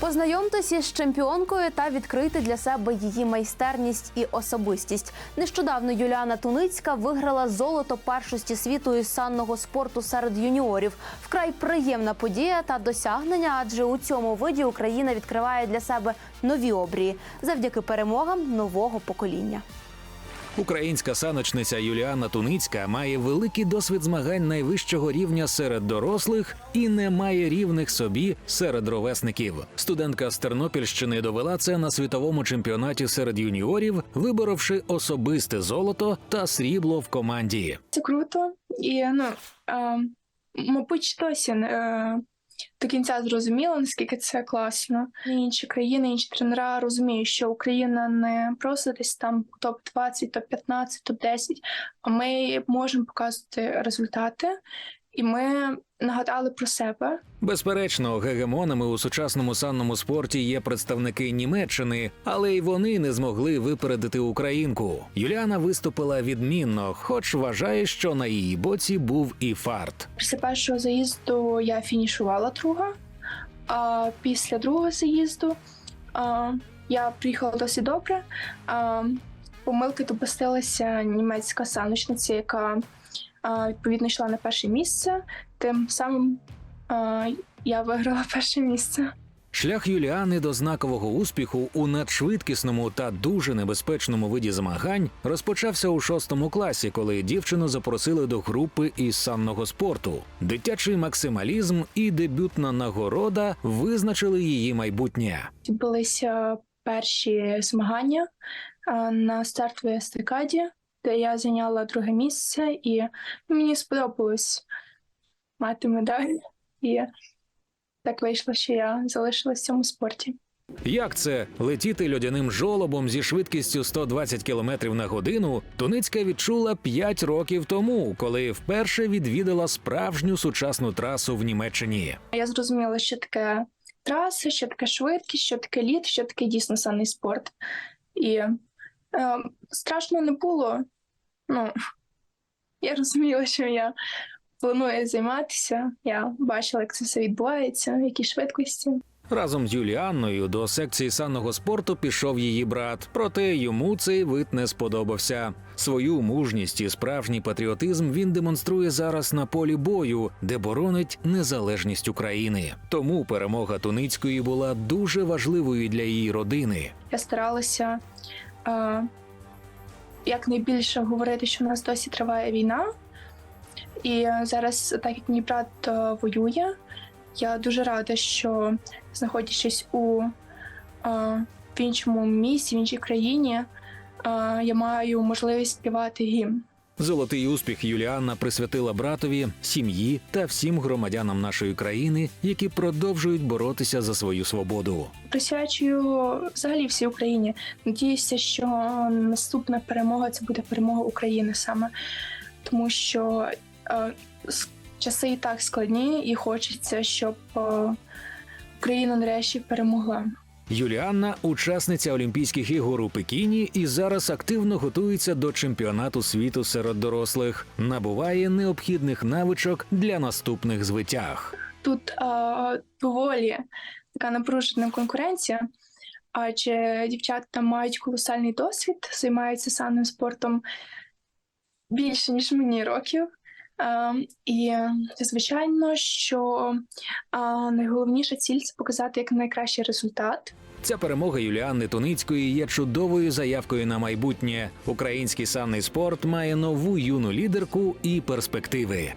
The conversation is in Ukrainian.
Познайомтесь із чемпіонкою та відкрити для себе її майстерність і особистість. Нещодавно Юліана Туницька виграла золото першості світу із санного спорту серед юніорів. Вкрай приємна подія та досягнення, адже у цьому виді Україна відкриває для себе нові обрії завдяки перемогам нового покоління. Українська саночниця Юліана Туницька має великий досвід змагань найвищого рівня серед дорослих і не має рівних собі серед ровесників. Студентка з Тернопільщини довела це на світовому чемпіонаті серед юніорів, виборовши особисте золото та срібло в команді. Це круто. І ну, е, мабуть, досі е, до кінця зрозуміло, наскільки це класно. Інші країни, інші тренера розуміють, що Україна не просто десь там топ-20, топ-15, топ-10, а ми можемо показувати результати, і ми нагадали про себе. Безперечно, гегемонами у сучасному санному спорті є представники Німеччини, але й вони не змогли випередити українку. Юліана виступила відмінно, хоч вважає, що на її боці був і фарт. Після першого заїзду я фінішувала друга, а після другого заїзду а, я приїхала досить добре. А, помилки допустилася німецька саночниця, яка відповідно йшла на перше місце. Тим самим а, я виграла перше місце. Шлях Юліани до знакового успіху у надшвидкісному та дуже небезпечному виді змагань розпочався у шостому класі, коли дівчину запросили до групи із санного спорту. Дитячий максималізм і дебютна нагорода визначили її майбутнє. Відбулися перші змагання на стартовій естакаді, де я зайняла друге місце, і мені сподобалось мати медаль. І так вийшло, що я залишилась в цьому спорті. Як це летіти льодяним жолобом зі швидкістю 120 км на годину, Туницька відчула 5 років тому, коли вперше відвідала справжню сучасну трасу в Німеччині. Я зрозуміла, що таке траси, що таке швидкість, що таке лід, що таке дійсно санний спорт. І е, страшно не було. Ну, я розуміла, що я планую займатися. Я бачила, як це все відбувається, які швидкості. Разом з Юліанною до секції санного спорту пішов її брат, проте йому цей вид не сподобався. Свою мужність і справжній патріотизм він демонструє зараз на полі бою, де боронить незалежність України. Тому перемога Туницької була дуже важливою для її родини. Я старалася е, якнайбільше говорити, що в нас досі триває війна. І зараз, так як мій брат е, воює, я дуже рада, що знаходячись у е, в іншому місці, в іншій країні, е, я маю можливість співати гімн. Золотий успіх Юліанна присвятила братові, сім'ї та всім громадянам нашої країни, які продовжують боротися за свою свободу. Присвячую взагалі всій Україні. Надіюся, що наступна перемога це буде перемога України саме, тому що е, часи і так складні, і хочеться, щоб е, Україна нарешті перемогла. Юліанна учасниця Олімпійських ігор у Пекіні і зараз активно готується до чемпіонату світу серед дорослих, набуває необхідних навичок для наступних звитяг. Тут е, доволі така напружена конкуренція, адже дівчата мають колосальний досвід, займаються санним спортом більше, ніж мені років. Е, і звичайно, що найголовніша ціль це показати як найкращий результат. Ця перемога Юліанни Туницької є чудовою заявкою на майбутнє. Український санний спорт має нову юну лідерку і перспективи.